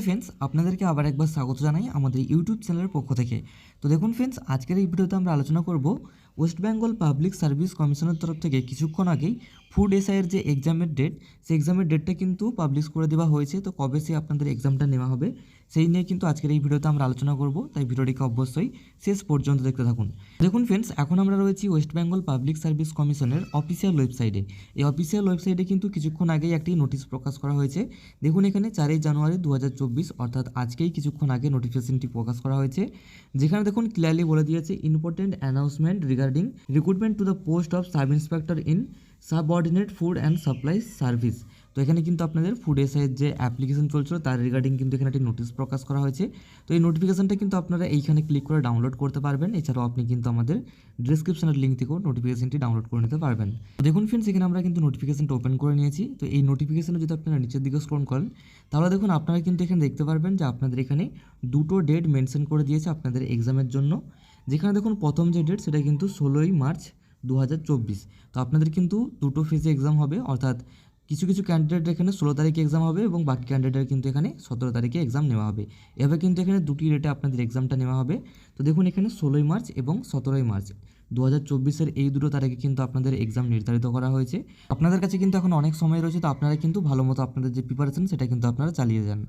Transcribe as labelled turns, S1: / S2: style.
S1: Friends আপনাদেরকে আবার একবার স্বাগত জানাই আমাদের ইউটিউব চ্যানেলের পক্ষ থেকে। তো দেখুন ফ্রেন্ডস আজকের এই ভিডিওতে আমরা আলোচনা করব ওয়েস্ট বেঙ্গল পাবলিক সার্ভিস কমিশনের তরফ থেকে কিছুক্ষণ আগেই ফুড এসআইয়ের যে এক্সামের ডেট, সেই এক্সামের ডেটটা কিন্তু পাবলিশ করে দেওয়া হয়েছে। তো কবে সে আপনাদের এক্সামটা নেওয়া হবে, সেই নিয়ে কিন্তু আজকের এই ভিডিওতে আমরা আলোচনা করব। তাই ভিডিওটিকে অবশ্যই শেষ পর্যন্ত দেখতে থাকুন। দেখুন ফ্রেন্ডস এখন আমরা রয়েছি ওয়েস্ট বেঙ্গল পাবলিক সার্ভিস কমিশনের অফিসিয়াল ওয়েবসাইটে এই অফিসিয়াল ওয়েবসাইটে কিন্তু কিছুক্ষণ আগেই একটি নোটিশ প্রকাশ করা হয়েছে। দেখুন এখানে চারই জানুয়ারি দু হাজার চব্বিশ, অর্থাৎ আজকেই কিছুক্ষণ আগে নোটিফিকেশনটি প্রকাশ করা হয়েছে। যেখানে দেখুন ক্লিয়ারলি বলে দিয়েছে important announcement regarding recruitment to the post of sub inspector in subordinate food and supply service তো এখানে কিন্তু আপনাদের ফুড এসআইয়ের যে অ্যাপ্লিকেশন চলছিল, তার রিগার্ডিং কিন্তু এখানে একটি নোটিশ প্রকাশ করা হয়েছে। তো এই নোটিফিকেশনটা কিন্তু আপনারা এইখানে ক্লিক করে ডাউনলোড করতে পারবেন। এছাড়াও আপনি কিন্তু আমাদের ডিসক্রিপশনের লিঙ্ক থেকেও নোটিফিকেশনটি ডাউনলোড করে নিতে পারবেন। দেখুন ফ্রেন্ডস এখানে আমরা কিন্তু নোটিফিকেশনটা ওপেন করে নিয়েছি। তো এই নোটিফিকেশনে যদি আপনারা নিচের দিকে স্ক্রল করেন, তাহলে দেখুন আপনারা কিন্তু এখানে দেখতে পারবেন যে আপনাদের এখানে দুটো ডেট মেনশন করে দিয়েছে আপনাদের এক্সামের জন্য। যেখানে দেখুন প্রথম যে ডেট সেটা কিন্তু ষোলোই মার্চ দু হাজার চব্বিশ। তো আপনাদের কিন্তু দুটো ফেজে এক্সাম হবে, অর্থাৎ কিছু কিছু ক্যান্ডিডেট এখানে ষোলো তারিখে এক্সাম হবে এবং বাকি ক্যান্ডিডেট কিন্তু এখানে সতেরো তারিখে এক্সাম নেওয়া হবে। এভাবে কিন্তু এখানে দুটি ডেটে আপনাদের এক্সামটা নেওয়া হবে। তো দেখুন এখানে ষোলোই মার্চ এবং সতেরোই মার্চ দু হাজার চব্বিশের এই দুটো তারিখে কিন্তু আপনাদের এক্সাম নির্ধারিত করা হয়েছে। আপনাদের কাছে কিন্তু এখন অনেক সময় রয়েছে, তো আপনারা কিন্তু ভালো মতো আপনাদের যে প্রিপারেশন সেটা কিন্তু আপনারা চালিয়ে যান।